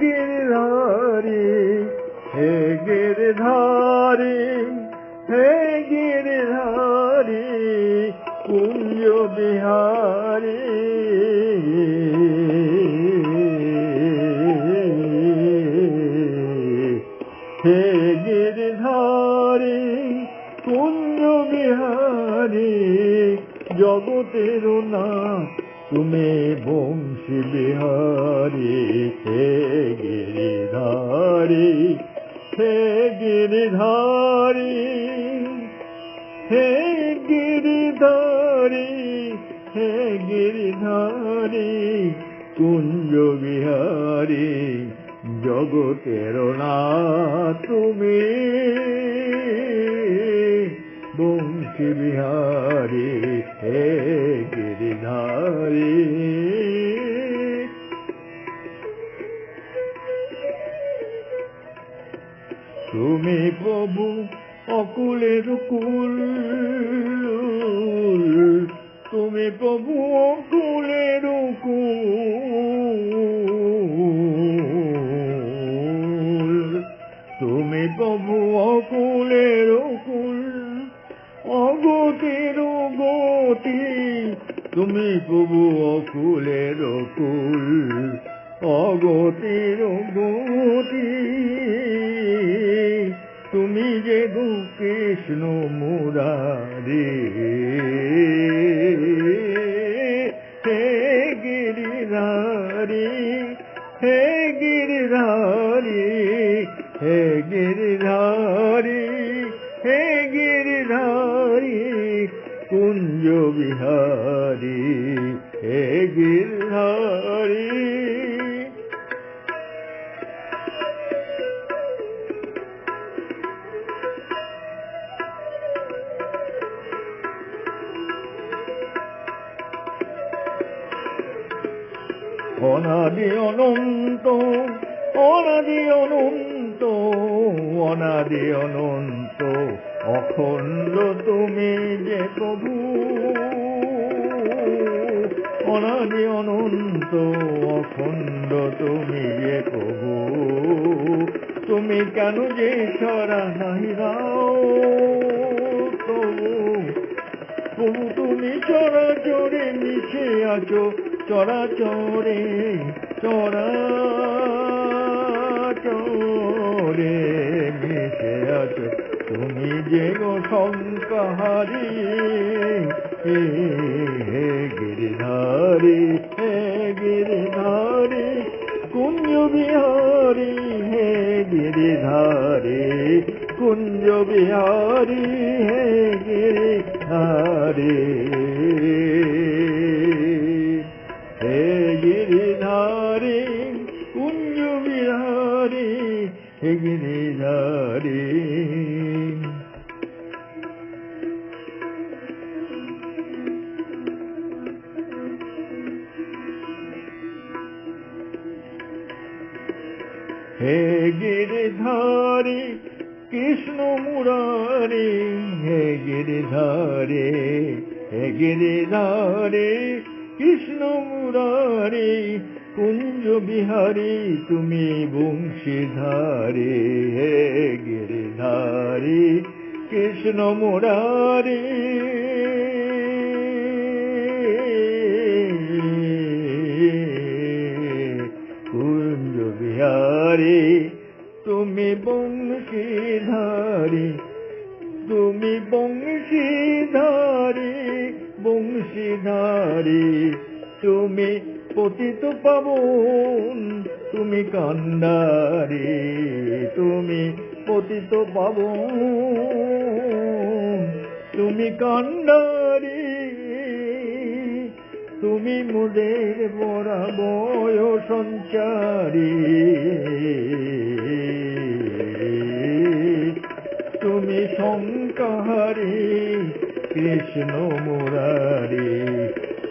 গিরধারি হে গিরধারি হে গিরধারি কুঞ্জ বিহারি। হে গিরধারি কুঞ্জ বিহারি জগতের না তুমি বংশী বিহারি, হে গিরিধারি হে গিরিধারি হে গিরিধারি হে গিরিধারি, কুঞ্জ বিহারি, জগতের না তুমি। বংশী বিহারি, হে গিরিধারি তুমি প্রভু অকুলের কুল। তুমি প্রভু অকুলের কুল। তুমি প্রভু অকুলের কুল। অগতির গতি তুমি প্রভু অকুলের কুল অগতির গতি তুমি যে গো কৃষ্ণ কুঞ্জ বিহারি হে গিরিধারি অনাদি অনন্ত অনাদি অনন্ত অনাদি অনন্ত অখণ্ড তুমি যে প্রভু অনাদি অনন্ত অখণ্ড তুমি যে প্রভু, তুমি কেন যে ছড়া নাই রাও প্রভু? প্রভু, তুমি চরাচরে মিশে আছো চরাচরে চরাচরে মিশে আছো। তুমি যে শঙ্কাহারি হে হে গিরিধারি হে গিরিধারি কুঞ্জ বিহারি হে গিরিধারি কুঞ্জ বিহারি হে গিরিধারি। হে গিরিধারি কুঞ্জ বিহারি হে গিরিধারি। হে গিরিধারি, কৃষ্ণ মুরারি, হে গিরিধারে হে গিরিধারে, কৃষ্ণ মুরারি, কুঞ্জ বিহারি তুমি বংশীধারে, হে গিরিধারি, কৃষ্ণ মুরারি। তুমি বংশীধারী তুমি বংশীধারী বংশীধারী, তুমি পতিত পাবন, তুমি কান্ডারি, তুমি পতিত পাবন, তুমি কান্ডারি, তুমি মুদের বয় সঞ্চারী। তুমি শঙ্কাহারি কৃষ্ণ মুরারি।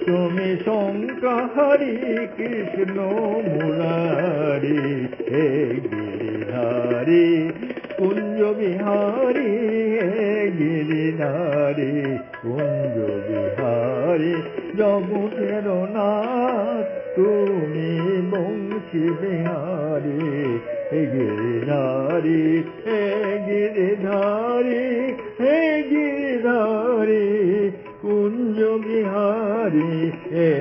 তুমি শঙ্কাহারি কৃষ্ণ মুরারি। হে গিরিধারি কুঞ্জ বিহারি হে গিরিধারি। কুঞ্জ বিহারি জগতের নাথ তুমি 봉치하리 애기나리 애기나리 애기나리 운종이하리 애기나리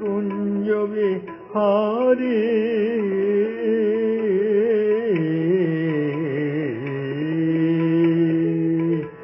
운종이하리.